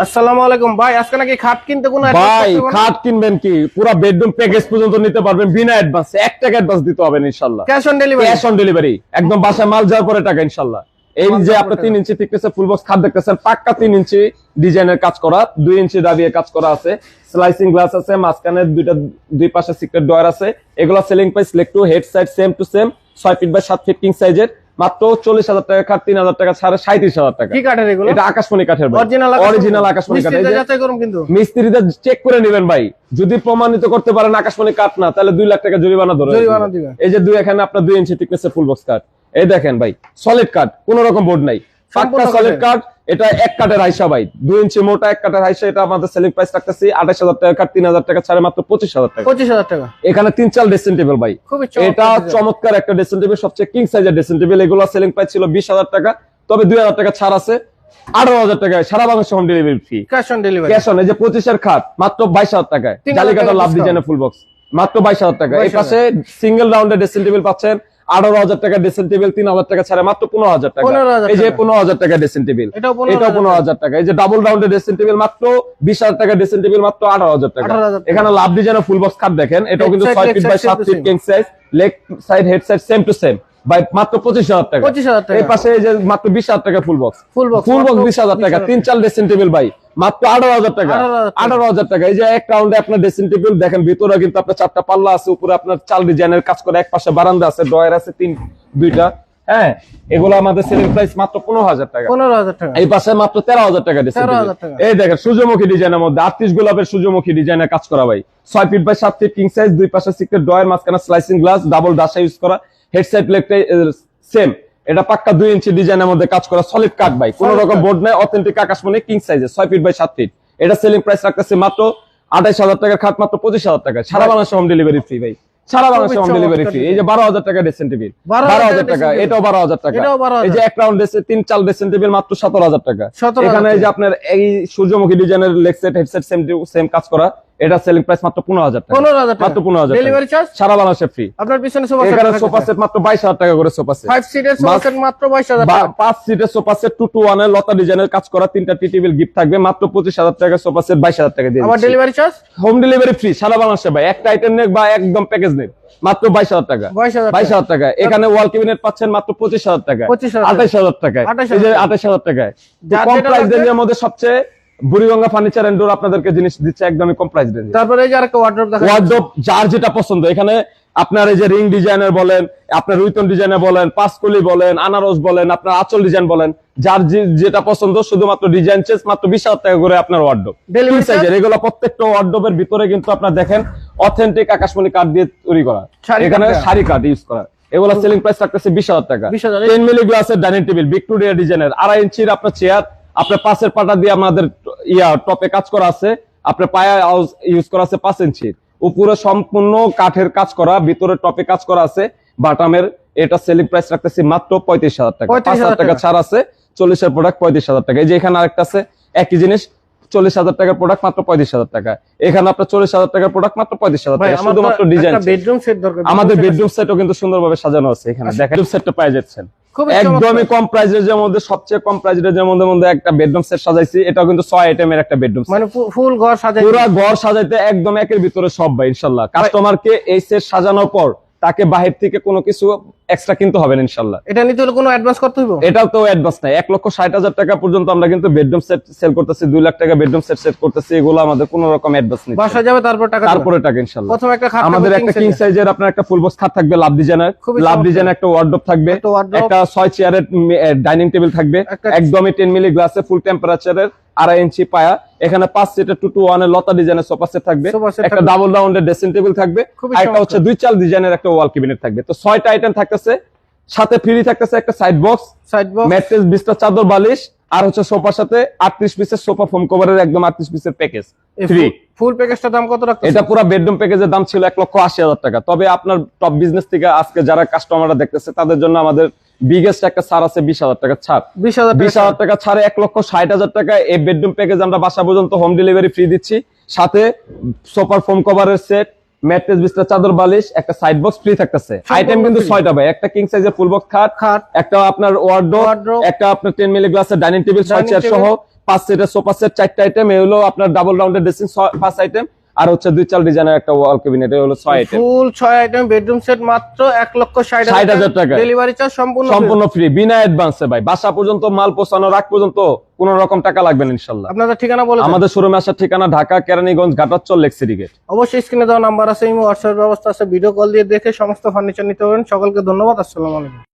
আসসালামু আলাইকুম। ভাই আজকে নাকি খাট কিনতে কোনো ভাই করতে হবে না? খাট কিনবেন কি? পুরো বেডরুম প্যাকেজ পর্যন্ত নিতে পারবেন বিনা অ্যাডভান্স এক টাকা অ্যাডভান্স দিতে হবে না cash on delivery cash on delivery একদম বাসায় মাল যাওয়ার পরে টাকা ইনশাল্লাহ। এই যে ইঞ্চি ফুল বক্স খাট দেখতেছেন পাক্কা তিন ইঞ্চি ডিজাইনের কাজ করা দুই ইঞ্চি দাবিয়ে কাজ করা আছে। স্লাইসিং গ্লাস আছে মাঝখানে দুইটা দুই পাশে সিক্রেট ডয়ার আছে। এগুলো selling price leg to head side same to same ছয় ফিট বাই সাত ফিট কিং সাইজের মাত্র চল্লিশ হাজার টাকা তিন হাজার টাকা সাড়ে সাঁত্রিশ হাজার টাকা। কি কাঠের এগুলো? এটা আকাশমণি কাঠের অরিজিনাল অরিজিনাল আকাশমণি। কিন্তু। মিস্ত্রিদের চেক করে নেবেন ভাই। যদি প্রমাণিত করতে পারেন আকাশমণি কাঠ না তাহলে দুই লাখ টাকা জরিমানা ধরে এই যে দুই এখানে আপনার দুই ইঞ্চি এর ফুল বক্স কাঠ। এই দেখেন ভাই সলিড কাঠ কোন রকম বোর্ড নাই। সলিড কাঠ এটা এক কাঠের আইসা ভাই দুই ইঞ্চি মোটা এক কাঠের আইসা এটা আমাদের সেলিং প্রাইস রাখতেছি আঠাশ হাজার টাকা কাঠ তিন হাজার টাকা ছাড়ে মাত্র পঁচিশ হাজার টাকা। পঁচিশ হাজার টাকা। এখানে তিন চাল ড্রেসিং টেবিল ভাই। এটা চমৎকার একটা ড্রেসিং টেবিল সবচেয়ে কিং সাইজের ড্রেসিং টেবিল এগুলো সেলিং প্রাইস ছিল বিশ হাজার টাকা তবে দুই হাজার টাকা ছাড় আছে। আঠারো হাজার টাকায় সারা বাংলাদেশে home delivery free cash on delivery cash on এই যে পঁচিশের খাট মাত্র বাইশ হাজার টাকায়। তিন হাজার জালিকাটা লাভ discount। ডিজাইনের ফুল বক্স মাত্র বাইশ হাজার টাকা। এই পাশে সিঙ্গেল রাউন্ডের ড্রেসিং টেবিল পাচ্ছেন আঠারো হাজার টাকা ড্রেসিং টেবিল তিন হাজার টাকা ছাড়া মাত্র পনেরো হাজার টাকা। এই যে পনেরো হাজার টাকা ড্রেসিং টেবিল এটাও পনেরো হাজার টাকা। এই যে ডাবল রাউন্ডের ড্রেসিং টেবিল মাত্র বিশ হাজার টাকা ড্রেসিং টেবিল মাত্র আঠারো হাজার টাকা। এখানে লাভ ডিজাইনের ফুল বক্স খাট দেখেন। এটাও কিন্তু ছয় ফিট বাই সাত feet king size leg side head side same to same by মাত্র পঁচিশ হাজার টাকা। 25,000 টাকা। এই পাশে যে মাত্র বিশ হাজার টাকা ফুল বক্স ফুল বিশ হাজার টাকা তিন ড্রেসিং টেবিল ভাই। মাত্র আঠারো হাজার টাকা। আঠারো হাজার টাকা। এই যে এক রাউন্ডে আপনার ড্রেসিং টেবিল দেখেন ভিতরে কিন্তু আপনার চারটা পাল্লা আছে উপরে আপনার চাল ডিজাইনের কাজ করে এক পাশে বারান্দা আছে ডয়ের আছে তিন দুইটা। হ্যাঁ এগুলো আমাদের সেলিং প্রাইস মাত্র পনেরো হাজার টাকা। পনেরো হাজার টাকা। এই পাশে মাত্র তেরো হাজার টাকা dressing 13,000 table। টাকা। এই দেখেন সূর্যমুখী ডিজাইনের মধ্যে আটত্রিশ গোলাপের সূর্যমুখী ডিজাইনের কাজ করা ভাই। ছয় ফিট বাই সাত ফিট কিং সাইজ দুই পাশে সিক্রেট ড্রয়ার মাঝখানে স্লাইসিং গ্লাস ডাবল ডাসা ইউজ করা। হেডসেট লেগটাই সেম এটা পাক্কা দুই ইঞ্চি ডিজাইনের মধ্যে কাজ করা সলিড কাঠ ভাই। কোন রকম বোর্ড নাই অথেন্টিক আকাশমণি কিং সাইজে ছয় ফিট বাই সাত ফিট এটা সেলিং প্রাইস রাখতেছে মাত্র আঠাইশ হাজার টাকার খাট মাত্র পঁচিশ হাজার টাকা সারা বাংলাদেশে হোম ডেলিভারি ফ্রি ভাই। সারা বাংলাদেশে হোম ডেলিভারি ফ্রি এই যে বারো হাজার টাকা ড্রেসিং টেবিল বারো হাজার টাকা। এটাও বারো হাজার টাকা। এই যে এক রাউন্ড তিন চাল ড্রেসিং টেবিল মাত্র সতেরো হাজার টাকা এখানে এই যে আপনার এই সূর্যমুখী ডিজাইনের leg set headset same same কাজ করা। এটা সেলিং প্রাইস মাত্র পনেরো হাজার টাকা। 15,000 টাকা। মাত্র পনেরো হাজার Delivery charge? সারা বাংলাদেশে ফ্রি আপনার পিছনে সোফা এখানে সোফা সেট মাত্র বাইশ হাজার টাকা করে সোফা সেট ফাইভ সিটের সোফা সেট মাত্র বাইশ হাজার বা- টাকা। পাঁচ সিটের সোফা সেট টু টু ওয়ানের লতা ডিজাইনের কাজ করা তিনটা টি টেবিল গিফট থাকবে। মাত্র পঁচিশ হাজার টাকা সোফা সেট বাইশ হাজার টাকা দিয়ে আবার delivery charge home delivery free সারা বাংলাদেশে ভাই। একটা আইটেম নেক বা একদম প্যাকেজ নেক। মাত্র বাইশ হাজার টাকা। 22,000 টাকা। বাইশ হাজার টাকা। এখানে ওয়াল ক্যাবিনেট পাচ্ছেন মাত্র পঁচিশ হাজার টাকা। 25,000 আঠাশ হাজার টাকায়। 28,000 এই যে আঠাশ হাজার টাকায়। কম প্রাইস রেঞ্জের মধ্যে সবচেয়ে বুড়িগঙ্গা ফার্নিচার এন্ড ডোর আপনাদেরকে জিনিস দিচ্ছে একদমই কম প্রাইস রেঞ্জে তারপরে এই যে আরেকটা ওয়ার্ড্রপ দেখা ওয়ার্ডরোব যার যেটা পছন্দ। এখানে আপনার এই যে রিং ডিজাইনের বলেন আপনার রুইতন ডিজাইনের বলেন পাঁচকলি বলেন আনারস বলেন আপনার আঁচল ডিজাইন বলেন যার যেটা পছন্দ শুধুমাত্র ডিজাইন চেঞ্জ মাত্র বিশ হাজার টাকা করে আপনার ওয়ার্ডরোব Delivery সাইজের এগুলো প্রত্যেকটা ওয়ার্ডরোবের ভিতরে কিন্তু আপনার দেখেন অথেন্টিক আকাশমণি কাঠ দিয়ে তৈরি করা। এখানে শাড়ি কাঠ ইউজ করা। এগুলো সেলিং প্রাইস রাখতেছে বিশ হাজার টাকা। 20,000 টেন মিলি গ্লাসের ডাইনিং টেবিল ভিক্টোরিয়া ডিজাইনের আড়াই ইঞ্চির আপনার চেয়ার আপনার পাশের পাটা দিয়ে আমাদের ইয়া টপে কাজ করা আছে আপনার পায়া ইউজ করা আছে পাঁচ ইঞ্চির উপরে সম্পূর্ণ কাঠের কাজ করা ভিতরে টপে কাজ করা আছে বাটামের এটা সেলিং প্রাইস রাখতেছি মাত্র পঁয়ত্রিশ হাজার টাকা। 35,000 পাঁচ হাজার টাকা। ছাড় আছে চল্লিশের প্রোডাক্ট পঁয়ত্রিশ হাজার টাকা। এই যে এখানে আরেকটা আছে একই জিনিস চল্লিশ হাজার টাকার প্রোডাক্ট মাত্র পঁয়ত্রিশ হাজার টাকা। এখানে আপনার চল্লিশ হাজার টাকার প্রোডাক্ট মাত্র পঁয়ত্রিশ হাজার টাকা। শুধুমাত্র ডিজাইন আমাদের বেডরুম সেটও কিন্তু সুন্দরভাবে সাজানো আছে এখানে। দেখেন বেডরুম সেটটা পাই যাচ্ছেন। একদমই কম প্রাইস রেঞ্জের মধ্যে সবচেয়ে কম প্রাইস রেঞ্জের মধ্যে মধ্যে একটা বেডরুম সেট সাজাইছি। এটাও কিন্তু ছয় আইটেমের একটা বেডরুম মানে ফুল ঘর সাজাই পুরো ঘর সাজাইতে একদম একের ভিতরে সব ভাই ইনশাআল্লাহ কাস্টমারকে এই সেট সাজানোর পর তাকে বাহির থেকে কোনো কিছু এক্সট্রা কিনতে হবে না ইনশাল্লাহ এটা নিতে হলে কোনো অ্যাডভান্স করতে হইব? এটাও তো অ্যাডভান্স নাই। এক লক্ষ ষাট হাজার টাকা পর্যন্ত আমরা কিন্তু বেডরুম সেট সেল করতেছি দুই লাখ টাকা বেডরুম সেট সেট করতেছি এগুলো আমাদের কোনো রকম অ্যাডভান্স নেই বাসা যাবে তারপর টাকা। তারপরে টাকা ইনশাল্লাহ প্রথম একটা খাট আমাদের একটা কিং সাইজের আপনার একটা ফুল বক্স খাট থাকবে লাভ ডিজাইনের লাভ। ডিজাইন একটা ওয়ার্ডরোব থাকবে একটা wardrobe। একটা ছয় চেয়ারের ডাইনিং টেবিল থাকবে। একদমই টেন মিলি গ্লাসে ফুল টেম্পারেচারের আড়াই ইঞ্চি পায়া। এখানে পাঁচ সিটের টু টু ওয়ানের লতা ডিজাইনের সোফা সেট থাকবে। একটা ডাবল রাউন্ডের ড্রেসিং টেবিল থাকবে। একটা হচ্ছে দুই চাল ডিজাইনের একটা ওয়াল ক্যাবিনেট থাকবে। তো ছয়টা আইটেম থাকতেছে। সাথে ফ্রি থাকতেছে একটা side box side box mattress বিছনা চাদর বালিশ। আর হচ্ছে সোফার সাথে আটত্রিশ পিসের সোফা ফোম কভারের একদম আটত্রিশ পিসের প্যাকেজ ফ্রি ফুল প্যাকেজটা দাম কত রাখতে এটা পুরো বেডরুম প্যাকেজের দাম ছিল এক লক্ষ আশি হাজার টাকা। তবে আপনার টপ বিজনেস থেকে আজকে যারা কাস্টমাররা দেখতেছে তাদের জন্য আমাদের বিগেস্ট একটা ছাড় আছে বিশ হাজার টাকা ছাড়। বিশ হাজার বিশ হাজার টাকা ছাড়ে এক লক্ষ ষাট হাজার টাকা এই বেডরুম প্যাকেজ আমরা বাসা পর্যন্ত হোম ডেলিভারি ফ্রি দিচ্ছি। সাথে সোফার ফোম কভারের সেট ম্যাট্রেস বিছনা চাদর বালিশ একটা সাইড বক্স ফ্রি থাকতেছে। আইটেম কিন্তু। ছয়টা ভাই একটা কিং সাইজের ফুল বক্স খাট খাট একটা আপনার ওয়ার্ডরোব একটা আপনার টেন মিলি গ্লাসের ডাইনিং টেবিল ছয় চেয়ার সহ পাঁচ সেটের সোফা সেট চারটা আইটেম এগুলো আপনার ডাবল রাউন্ডের ড্রেসিং পাঁচ আইটেম আর হচ্ছে দুই চাল ডিজাইনের একটা ওয়াল কেবিনেট এই হলো ছয় আইটেম ফুল ছয় আইটেম বেডরুম সেট মাত্র এক লক্ষ ষাট 60,000 টাকা। ডেলিভারি চার্জ সম্পূর্ণ। সম্পূর্ণ ফ্রি বিনা অ্যাডভান্সে ভাই। বাসা পর্যন্ত মাল পৌঁছানোর আগ পর্যন্ত কোন রকম টাকা লাগবে না ইনশাল্লাহ। আপনাদের ঠিকানা বলে আমাদের শোরুমে আসার ঠিকানা ঢাকা কেরানীগঞ্জ ঘাটাচল লেক্সিরি গেট অবশ্যই স্ক্রিনে দেওয়া নাম্বার আছে এই হোয়াটসঅ্যাপ ব্যবস্থা আছে। ভিডিও কল দিয়ে দেখে সমস্ত ফার্নিচার নিতে পারবেন সকলকে ধন্যবাদ আসসালামু আলাইকুম।